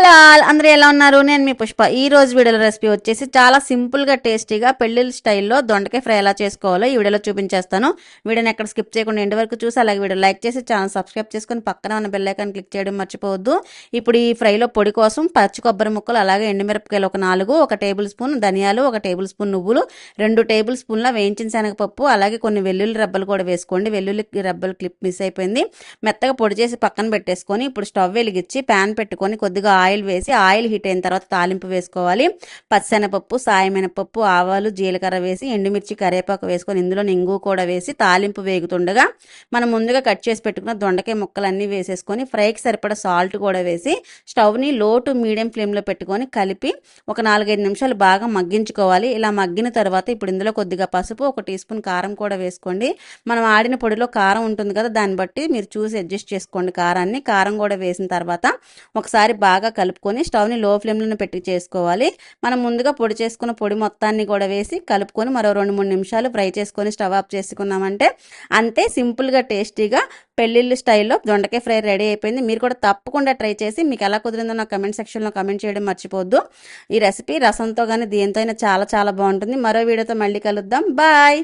Hola. All అందరూ ఎలా ఉన్నారు? నేను మీ పుష్ప. ఈ రోజు వీడియోలో రెసిపీ వచ్చేసి చాలా సింపుల్గా టేస్టీగా పెళ్ళిళ్ళ స్టైల్లో దొండకాయ ఫ్రై ఎలా చేసుకోవాలో ఈ వీడియోలో చూపించేస్తాను. వీడియోని ఎక్కడ స్కిప్ చేయకుండా ఎండ్ వరకు చూసి అలాగే వీడియో లైక్ చేసి ఛానల్ సబ్స్క్రైబ్ చేసుకొని పక్కన ఉన్న బెల్ క్లిక్ చేయడం మర్చిపోవద్దు. ఇప్పుడు ఈ ఫ్రైలో పొడి కోసం పచ్చి కొబ్బరి ముక్కలు అలాగే ఎండుమిరపకాయలు ఒక నాలుగు ఒక టేబుల్ స్పూన్ ధనియాలు ఒక టేబుల్ స్పూన్ నువ్వులు రెండు టేబుల్ స్పూన్ల వేయించిన శనగపప్పు అలాగే కొన్ని వెల్లుల్లి రెబ్బలు కూడా వేసుకోండి. వెల్లుల్లి రెబ్బలు క్లిప్ మిస్ అయిపోయింది. మెత్తగా పొడి చేసి పక్కన పెట్టేసుకొని ఇప్పుడు స్టవ్ వెలిగించి ప్యాన్ పెట్టుకొని కొద్దిగా ఆయిల్ వేసి ఆయిల్ హీట్ అయిన తర్వాత తాలింపు వేసుకోవాలి. పచ్చనపప్పు సాయమినపప్పు ఆవాలు జీలకర్ర వేసి ఎండుమిర్చి కరివేపాకు వేసుకొని ఇందులో నింగు కూడా వేసి తాలింపు వేగుతుండగా మనం ముందుగా కట్ చేసి పెట్టుకున్న దొండకాయ ముక్కలన్నీ వేసేసుకొని ఫ్రైకి సరిపడా సాల్ట్ కూడా వేసి స్టవ్ని లో టు మీడియం ఫ్లేమ్లో పెట్టుకొని కలిపి ఒక నాలుగైదు నిమిషాలు బాగా మగ్గించుకోవాలి. ఇలా మగ్గిన తర్వాత ఇప్పుడు ఇందులో కొద్దిగా పసుపు ఒక టీ స్పూన్ కారం కూడా వేసుకోండి. మనం ఆడిన పొడిలో కారం ఉంటుంది కదా దాన్ని బట్టి మీరు చూసి అడ్జస్ట్ చేసుకోండి కారాన్ని. కారం కూడా వేసిన తర్వాత ఒకసారి బాగా కలుపుకొని స్టవ్ని లో ఫ్లేమ్లో పెట్టి చేసుకోవాలి. మనం ముందుగా పొడి చేసుకున్న పొడి మొత్తాన్ని కూడా వేసి కలుపుకొని మరో రెండు మూడు నిమిషాలు ఫ్రై చేసుకొని స్టవ్ ఆఫ్ చేసుకున్నామంటే అంతే సింపుల్గా టేస్టీగా పెళ్ళిళ్ళు స్టైల్లో దొండకాయ ఫ్రై రెడీ అయిపోయింది. మీరు కూడా తప్పకుండా ట్రై చేసి మీకు ఎలా కుదిరిందో నా కమెంట్ సెక్షన్లో కమెంట్ చేయడం మర్చిపోద్దు. ఈ రెసిపీ రసంతో కానీ దీంతో అయినా చాలా చాలా బాగుంటుంది. మరో వీడియోతో మళ్ళీ కలుద్దాం. బాయ్!